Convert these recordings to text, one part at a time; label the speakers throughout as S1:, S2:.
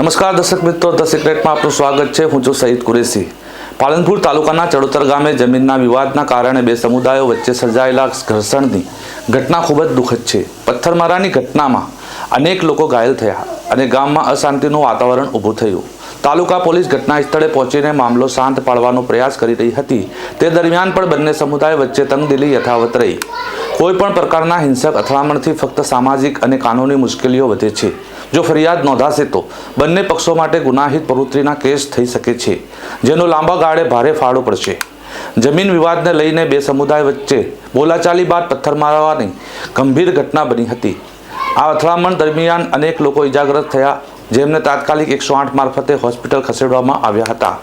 S1: નમસ્કાર દર્શક મિત્રો, ધ સિક્રેટમાં આપનું સ્વાગત છે. હું છું સઈદ કુરેશી. પાલનપુર તાલુકાના ચડોતર ગામે જમીનના વિવાદના કારણે બે સમુદાયો વચ્ચે સર્જાયેલા ઘર્ષણની ઘટના ખૂબ જ દુઃખદ છે. પથ્થરમારાની ઘટનામાં અનેક લોકો ઘાયલ થયા અને ગામમાં અશાંતિનું વાતાવરણ ઊભું થયું. તાલુકા પોલીસ ઘટના સ્થળે પહોંચીને મામલો શાંત પાડવાનો પ્રયાસ કરી રહી હતી. તે દરમિયાન પણ બંને સમુદાય વચ્ચે તંગદિલી યથાવત રહી. કોઈ પણ પ્રકારના હિંસક અથડામણથી ફક્ત સામાજિક અને કાનૂની મુશ્કેલીઓ વધે છે. જો ફરિયાદ નોંધાશે તો. બંને પક્ષો માટે ગુનાહિત પ્રવૃત્તિના કેસ થઈ શકે છે, જેનો લાંબા ગાળે ભારે ફાળો પડશે. જમીન વિવાદને લઈને બે સમુદાય વચ્ચે બોલાચાલી બાદ પથ્થર મારવાની ગંભીર ઘટના બની હતી. આ અથડામણ દરમિયાન અનેક લોકો ઇજાગ્રસ્ત થયા, જેમને તાત્કાલિક એકસો આઠ મારફતે હોસ્પિટલ ખસેડવામાં આવ્યા હતા.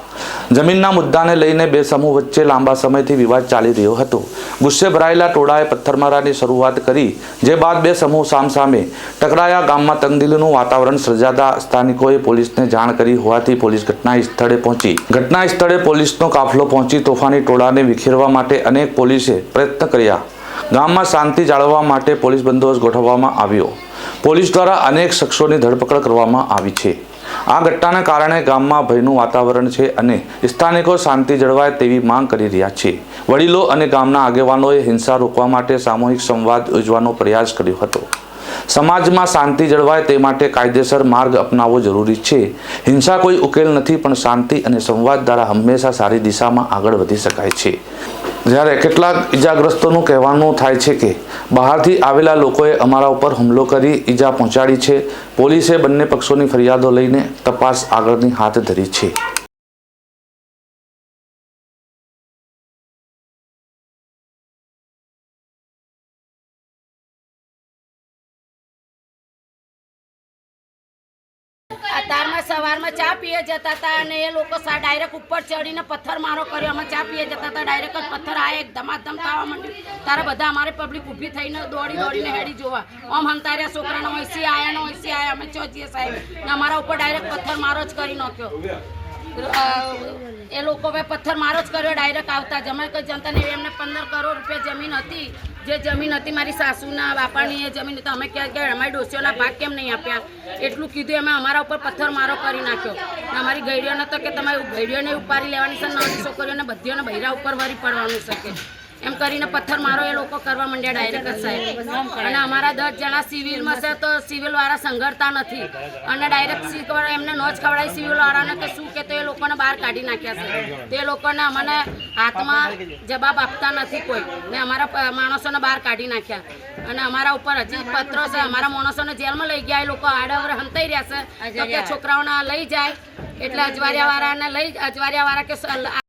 S1: જમીનના મુદ્દાને લઈને બે સમૂહ વચ્ચે લાંબા સમયથી વિવાદ ચાલી રહ્યો હતો. ગુસ્સે ભરાયેલા ટોળાએ પથ્થરમારાની શરૂઆત કરી, જે બાદ બે સમૂહ સામસામે ટકરાયા. ગામમાં તંગદિલીનું વાતાવરણ સર્જાતા સ્થાનિકોએ પોલીસને જાણ કરી. હોવાથી પોલીસ ઘટના સ્થળે પહોંચી. ઘટના સ્થળે પોલીસનો કાફલો પહોંચી તોફાની ટોળાને વિખેરવા માટે અનેક પોલીસે પ્રયત્ન કર્યા. ગામમાં શાંતિ જાળવવા માટે પોલીસ બંદોબસ્ત ગોઠવવામાં આવ્યો. પોલીસ દ્વારા અનેક શખ્સોની ધરપકડ કરવામાં આવી છે. આ ઘટનાને કારણે ગામમાં ભયનું વાતાવરણ છે અને સ્થાનિકો શાંતિ જળવાય તેવી માંગ કરી રહ્યા છે. વડીલો અને ગામના આગેવાનોએ હિંસા રોકવા માટે સામૂહિક સંવાદ યોજવાનો પ્રયાસ કર્યો હતો. સમાજમાં શાંતિ જળવાય તે માટે કાયદેસર માર્ગ અપનાવવો જરૂરી છે. હિંસા કોઈ ઉકેલ નથી, પણ શાંતિ અને સંવાદ દ્વારા હંમેશા સારી દિશામાં આગળ વધી શકાય છે. જ્યારે કેટલાક ઈજાગ્રસ્તોનું કહેવાનું થાય છે કે બહારથી આવેલા લોકોએ અમારા ઉપર હુમલો કરી ઈજા પહોંચાડી છે. પોલીસે બંને પક્ષોની ફરિયાદો લઈને તપાસ આગળની હાથ ધરી છે.
S2: અત્યારમાં સવારમાં ચા પીએ જતા હતા અને એ લોકો સા ડાયરેક્ટ ઉપર ચડીને પથ્થર મારો કર્યો. અમે ચા પીએ જતા હતા ડાયરેક્ટ જ પથ્થર આ એક ધમાધમ થવા માંડ્યું. તારા બધા અમારે પબ્લિક ઊભી થઈને દોડી દોડીને હેડી જોવા. આમ હંતાર્યા છોકરાનો ઓઈસી આયા ને ઓઈસી આયા. અમે ચોજીએ સાહેબ. ને અમારા ઉપર ડાયરેક્ટ પથ્થર મારો જ કરી નાખ્યો. એ લોકો હવે પથ્થર મારો જ કર્યો ડાયરેક્ટ આવતા જ. અમે કોઈ જનતા ને એમને પંદર કરોડ રૂપિયા જમીન હતી. જે જમીન હતી મારી સાસુના, બાપાની એ જમીન હતી. અમે ક્યાં ગયા? અમારી ડોસીઓના ભાગ કેમ નહીં આપ્યા? એટલું કીધું અમે અમારા ઉપર પથ્થર મારો કરી નાખ્યો. અમારી ગઈડીઓને તો કે તમારી ગઈડીઓને ઉપાડી લેવાની છે નાની છોકરીઓને બધીઓને બૈરા ઉપર વરી પડવાનું શકે એમ કરીને પથ્થર મારો એ લોકો કરવા માંડ્યા ડાયરેક્ટ સાહેબ. અને અમારા દસ જણા સિવિલમાં છે તો સિવિલ વાળા સંઘરતા નથી. અને ડાયરેક્ટ એમને ન જ ખવડાવી સિવિલ વાળાને કે શું કે તો બહાર કાઢી નાખ્યા છે. તે લોકોને અમને હાથમાં જવાબ આપતા નથી કોઈ. ને અમારા માણસોને બહાર કાઢી નાખ્યા. અને અમારા ઉપર હજી પત્રો છે. અમારા માણસોને જેલમાં લઈ ગયા. એ લોકો આડાવર હંતાઈ રહ્યા છે. છોકરાઓને લઈ જાય. એટલે અજવારિયા વાળાને લઈ અજવારિયા વાળા કે